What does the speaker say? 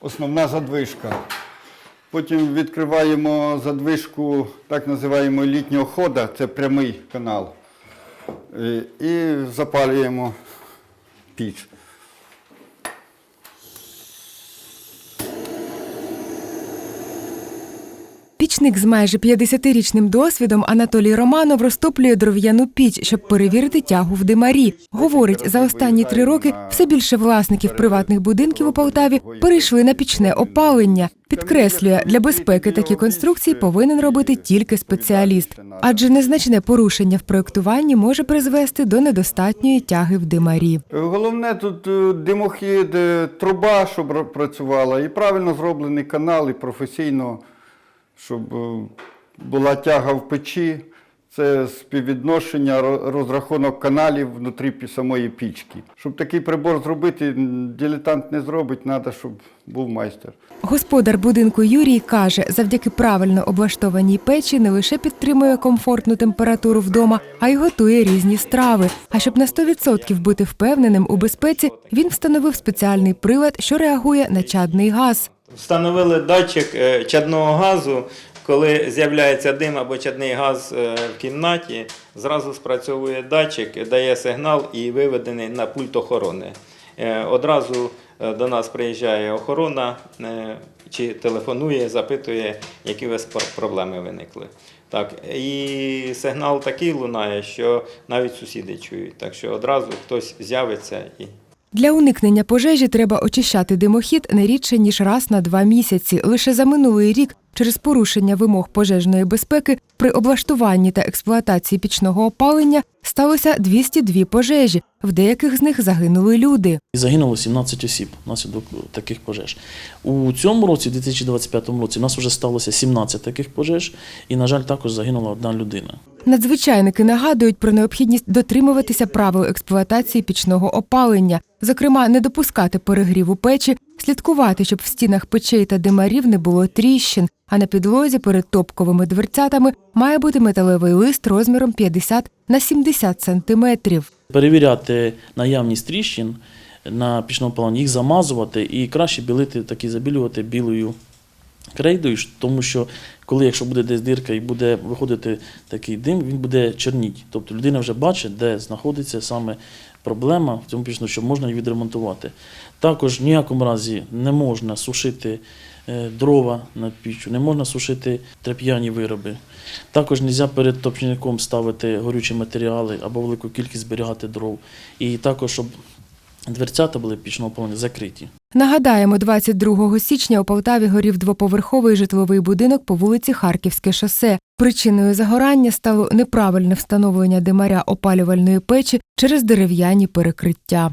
основна задвижка. Потім відкриваємо задвижку так називаємо літнього хода, це прямий канал. І, і запалюємо піч. Пічник з майже 50-річним досвідом Анатолій Романов розтоплює дров'яну піч, щоб перевірити тягу в димарі. Говорить, за останні три роки все більше власників приватних будинків у Полтаві перейшли на пічне опалення. Підкреслює, для безпеки такі конструкції повинен робити тільки спеціаліст, адже незначне порушення в проєктуванні може призвести до недостатньої тяги в димарі. Головне тут е, димохід, е, труба, щоб працювала, і правильно зроблений канал, і професійно, щоб е, була тяга в печі. Це співвідношення, розрахунок каналів внутрі самої пічки. Щоб такий прибор зробити, дилетант не зробить, треба, щоб був майстер. Господар будинку Юрій каже, завдяки правильно облаштованій печі не лише підтримує комфортну температуру вдома, а й готує різні страви. А щоб на 100% бути впевненим у безпеці, він встановив спеціальний прилад, що реагує на чадний газ. Встановили датчик е, чадного газу. Коли з'являється дим або чадний газ е, в кімнаті, зразу спрацьовує датчик, дає сигнал і виведений на пульт охорони. Е, Одразу до нас приїжджає охорона чи телефонує, запитує, які у вас проблеми виникли. Так, і сигнал такий лунає, що навіть сусіди чують. Так що одразу хтось з'явиться і Для уникнення пожежі треба очищати димохід не рідше ніж раз на два місяці. Лише за минулий рік через порушення вимог пожежної безпеки при облаштуванні та експлуатації пічного опалення сталося 202 пожежі. В деяких з них загинули люди. Загинуло 17 осіб внаслідок таких пожеж. У цьому році, у 2025 році, у нас вже сталося 17 таких пожеж, і, на жаль, також загинула одна людина. Надзвичайники нагадують про необхідність дотримуватися правил експлуатації пічного опалення, зокрема, не допускати перегріву печі, слідкувати, щоб в стінах печей та димарів не було тріщин, а на підлозі перед топковими дверцятами має бути металевий лист розміром 50 на 70 сантиметрів. Перевіряти наявність тріщин на пічному плані, їх замазувати і краще білити, такі забілювати білою крейдою, тому що коли, якщо буде десь дирка і буде виходити такий дим, він буде чорніть. Тобто людина вже бачить, де знаходиться саме проблема в цьому пічному, що можна її відремонтувати. Також в ніякому разі не можна сушити е, дрова над піччю, не можна сушити тряп'яні вироби. Також не можна перед топчником ставити горючі матеріали або велику кількість зберігати дров. І також, щоб дверцята були пічного опалення закриті. Нагадаємо, 22 січня у Полтаві горів двоповерховий житловий будинок по вулиці Харківське шосе. Причиною загорання стало неправильне встановлення димаря опалювальної печі через дерев'яні перекриття.